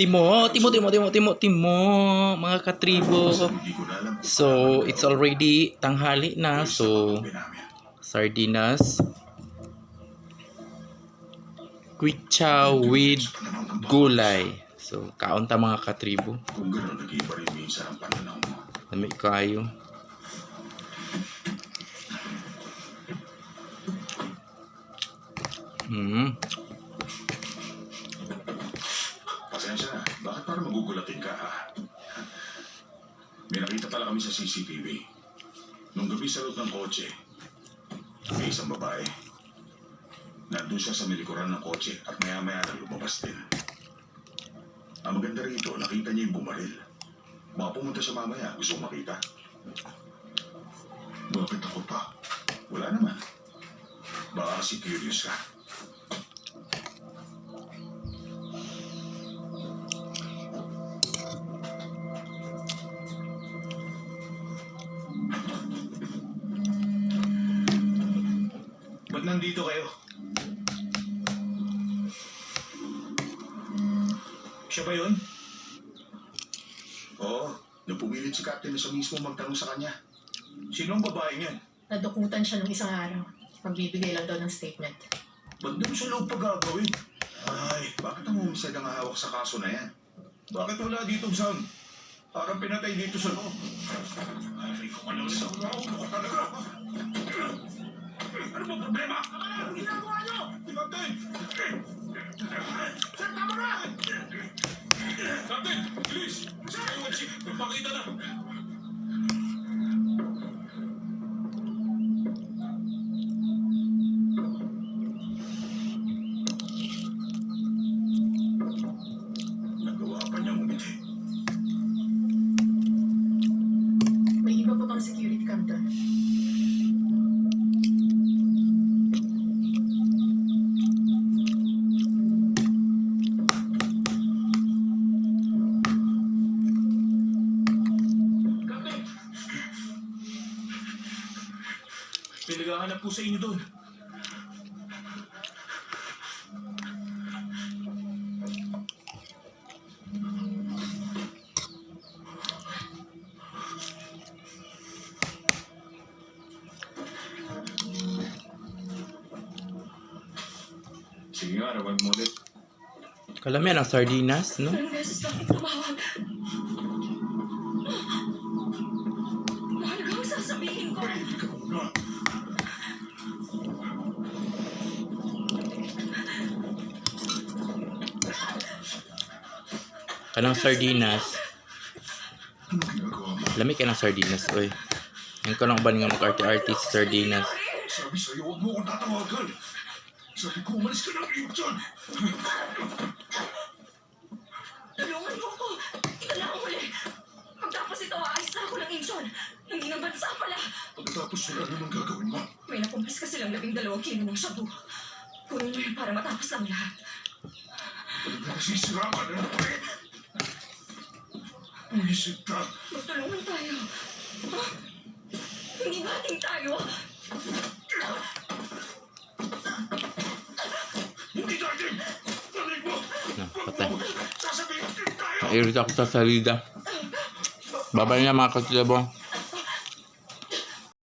Timo, timo, timo, timo, timo, timo, mga katribo. So, it's already tanghali na. So, sardinas. Quick chow with gulay. So, kaunta mga katribo. Dami kayo. Hmm. Pasensya na. Bakit para magugulatin ka, ha? May nakita pala kami sa CCTV. Nung gabi sa loob ng kotse, may isang babae. Nandun siya sa milikuran ng kotse at maya-maya na lumabas din. Ang maganda rito, nakita niya yung bumaril. Baka siya mamaya, gusto kong makita. Bakit ako pa? Wala naman. Baka kasi curious ka. Ba't nandito kayo? Siya ba yun? Oo, napumilit si Captain na siya mismo magtanong sa kanya. Sino ang babae niyan? Nadukutan siya nung isang araw. Magbibigay lang daw ng statement. Ba't doon sa loob pa gagawin? Ay, bakit ang homicide ang hawak sa kaso na yan? Bakit wala dito Sam? Parang pinatay dito sa loob. Ay, kumalaw sa loob ko talaga. Ano ba problema? Ano ginagawa niyo? Captain! Sir, tama na! Captain, bilis! Sir, magpakita na! Nagawa pa niya umiti. May iba pa pang security cam doon. Captain! May naghahanap po sa inyo doon. Sige nga, rawag mo ulit. Kalamian ang sardinas, no? Ilang beses na akong tumawag. Mahal ka, sasabihin ko. Ikaw na. Kanang sardinas. Ano ginagawa mo? Lami ka ng sardinas, oy. Yan ko lang ba nga mag-arte-artist sardinas. Sabi sa'yo, huwag mo akong tatawagan. Sabi ko, umalis ka ng Ibson. Tulungan mo ko. Na ang huli. Pagtapos ito, aayos na ako ng Incheon. Ng bansa pala. Pagkatapos wala naman gagawin mo. May nakumpis ka silang labing dalawang kilo ng shabu. Kunin mo yun para matapos lang lahat. Ano ba nasisira ka na? Umisip ka. Magtulungan tayo. Ha? Hindi ba ating tayo? Hindi natin! Narinig mo! Na, patay. Sasabihin tayo! Nairit ako sa salida. Babay na mga katilabo.